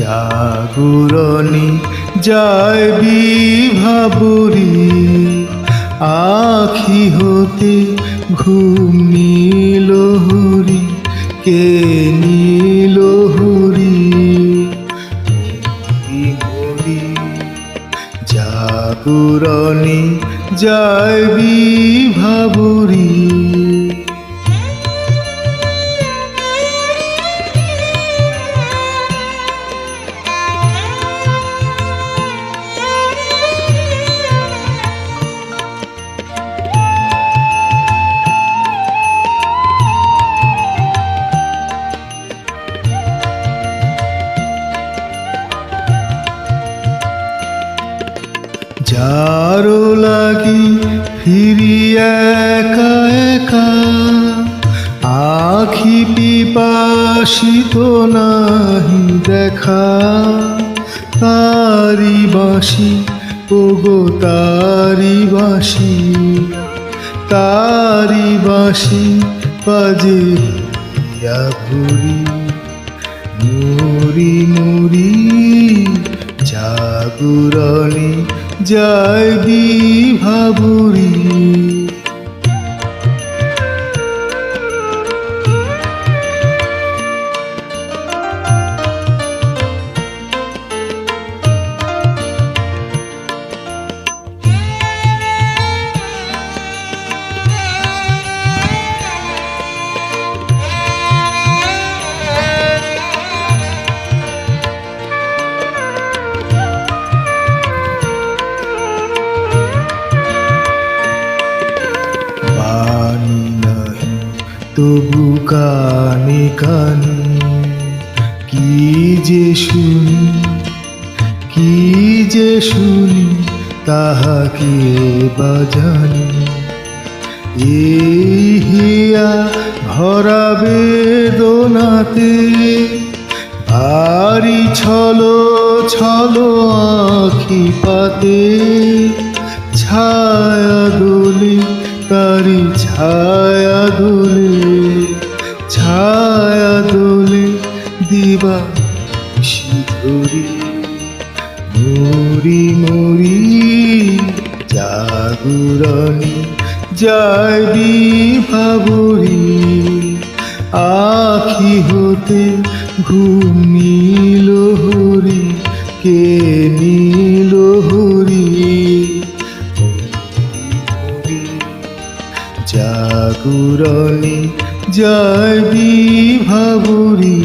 জাগরণী যায় বিভাবরী। আখি হতে ঘুম নীল হরি, কে নীল হরি? হরি হরি জাগরণী যায় বিভাবরী। যারো লাগি ফিরি একা একা, আখি পিপাসিত নাহি দেখা, তারি বাসি ওগো তারি বাসি তারি বাসি বাজে ভুরি মুড়ি মুড়ি জাগুরণী জয় বিভাবুরী বাণী নাহি তবু কানে কানে কি যে শুনি, কি যে শুনি তাহাকে বাজানি এই হিয়া ভরা বেদনাতে ভারী ছলো ছলো আখি পাতে ছায়া দোলে তারি ছায়া দোলে ছায়া দোলে দিবা ধরি মরি মরি, জাগুরণী জয় বিভাবরী আখি হতে ঘুম নীল হরি, কে নীল জাগুরণী জয় বিভাবুরী